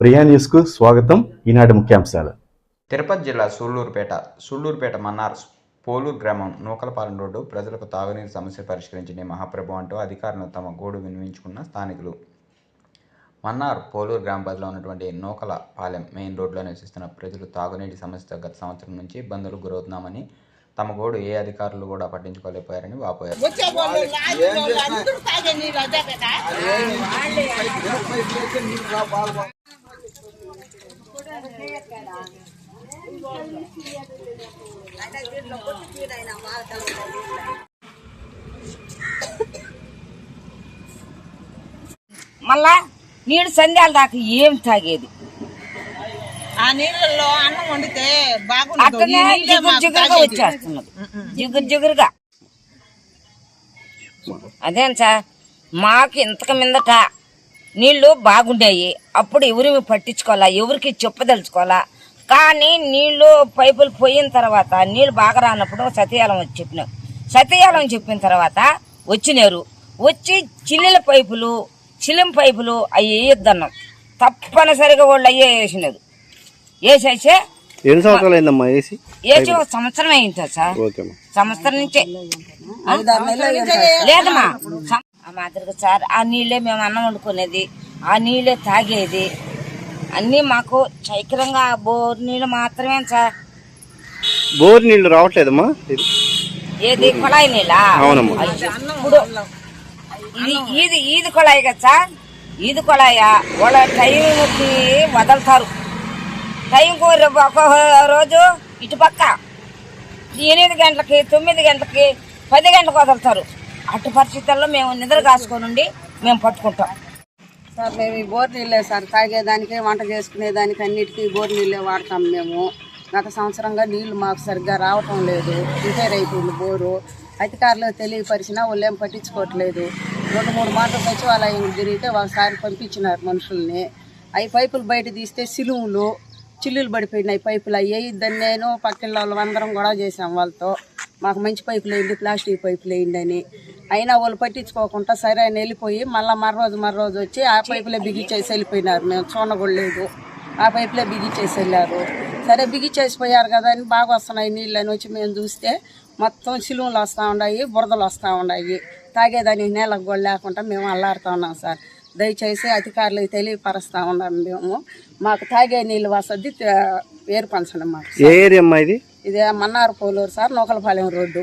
ప్రియా న్యూస్కు స్వాగతం. ఈనాటి ముఖ్యాంశాలు. తిరుపతి జిల్లా సూళ్ళూరుపేట సూళ్ళూరుపేట మన్నార్ పోలూరు గ్రామం నూకలపాలెం రోడ్డు ప్రజలకు తాగునీరు సమస్య పరిష్కరించని మహాప్రభు అంటూ అధికారులను తమ గోడు వినిపించుకున్న స్థానికులు. మన్నార్ పోలూరు గ్రామ పరిధిలో ఉన్నటువంటి నూకల పాలెం మెయిన్ రోడ్లో నివసిస్తున్న ప్రజలు తాగునీటి సమస్యతో గత సంవత్సరం నుంచి ఇబ్బందులు గురవుతున్నామని తమ గోడు ఏ అధికారులు కూడా పట్టించుకోలేకపోయారని వాపోయారు వచ్చే వాళ్ళు లారీ వాళ్ళు అందరూ తాగే నీళ్ళు అదే కదా మళ్ళా నీడు సంధ్యాల దాకా ఏం తాగేది? ఆ నీళ్ళల్లో అన్నం వండితే నీళ్ళే జిగురు జిగురుగా. వచ్చేస్తున్నది. జిగురు జిగురుగా. అదేం సార్? మాకు ఇంతకు మిందట నీళ్ళు బాగుండాయి. అప్పుడు ఎవరు పట్టించుకోవాలా? ఎవరికి చెప్పదలుచుకోవాలా? కానీ నీళ్ళు పైపులు పోయిన తర్వాత నీళ్ళు బాగా రానప్పుడు సతీయాలం వచ్చి చెప్పినాం. సతీయాలం చెప్పిన తర్వాత వచ్చినారు. వచ్చి చిల్లిల పైపులు చిలిం పైపులు అవి వేయొద్దన్నాం. తప్పనిసరిగా వాళ్ళు అయ్యే వేసినారు. వేసేసే ఎన్ని సంవత్సరాలు అయిందమ్మా ఏసీ ఒక సంవత్సరం అయింది సార్. సంవత్సరం నుంచే. లేదమ్మా. ఆ మాదిరిగా సార్ ఆ నీళ్ళే మేము అన్నం వండుకునేది. ఆ నీళ్ళే తాగేది. అన్నీ మాకు చైకరంగా బోర్ నీళ్ళు మాత్రమే సార్ బోర్ నీళ్ళు రావట్లేదమ్మా? ఏది? కుళాయి నీళ్ళ? అవునమ్మా. ఇప్పుడు ఇది ఈది ఈది కుళాయి కదా సార్ ఈది కుళాయ? వాళ్ళ టైంకి వదులుతారు. టైంకు ఒక రోజు ఇటు పక్క ఎనిమిది గంటలకి తొమ్మిది గంటలకి పది గంటలకు వదులుతారు. అటు పరిస్థితుల్లో మేము నిద్ర కాసుకొని ఉండి మేము పట్టుకుంటాం. సార్ మేము ఈ బోర్ నీళ్ళే సార్. తాగేదానికి వంట చేసుకునేదానికి అన్నిటికీ బోర్ నీళ్ళే వాడతాం మేము. గత సంవత్సరంగా నీళ్ళు మాకు సరిగ్గా రావటం లేదు. రిపేర్ అయిపోయింది బోరు. అధికారులు తెలియపరిచినా వాళ్ళు ఏం పట్టించుకోవట్లేదు. రెండు మూడు మాటలు సచివాలయం తిరిగితే ఒకసారి పంపించినారు మనుషుల్ని. అవి పైపులు బయట తీస్తే సిలువులు చిల్లులు పడిపోయినాయి. పైపులు అవి వేయద్దని నేను పక్కిళ్ళ వాళ్ళందరం గొడవ కూడా చేసాం వాళ్ళతో. మాకు మంచి పైపులు వేయండి ప్లాస్టిక్ పైపులు వేయండి అని. అయినా వాళ్ళు పట్టించుకోకుండా సరే అని వెళ్ళిపోయి మళ్ళీ మరో రోజు మరో రోజు వచ్చి ఆ పైపులే బిగిచ్చేసి వెళ్ళిపోయినారు. మేము చూడకూడలేదు. ఆ పైపులే బిగిచ్చేసి వెళ్ళారు. సరే బిగిచ్చేసిపోయారు కదా అని బాగా వస్తున్నాయి నీళ్ళు అని వచ్చి మేము చూస్తే మొత్తం సిలువలు వస్తూ ఉన్నాయి బురదలు వస్తూ ఉన్నాయి. తాగేదానికి నేలకు కూడా లేకుండా మేము అల్లాడుతూ ఉన్నాం సార్. దయచేసి అధికారులకు తెలియపరుస్తూ ఉన్నాం మేము. మాకు తాగే నీళ్ళు వసతి ఏర్పరచండి మాకు ఇది? ఇదే మన్నార్ పోలూరు సార్ నూకలపాలెం రోడ్డు.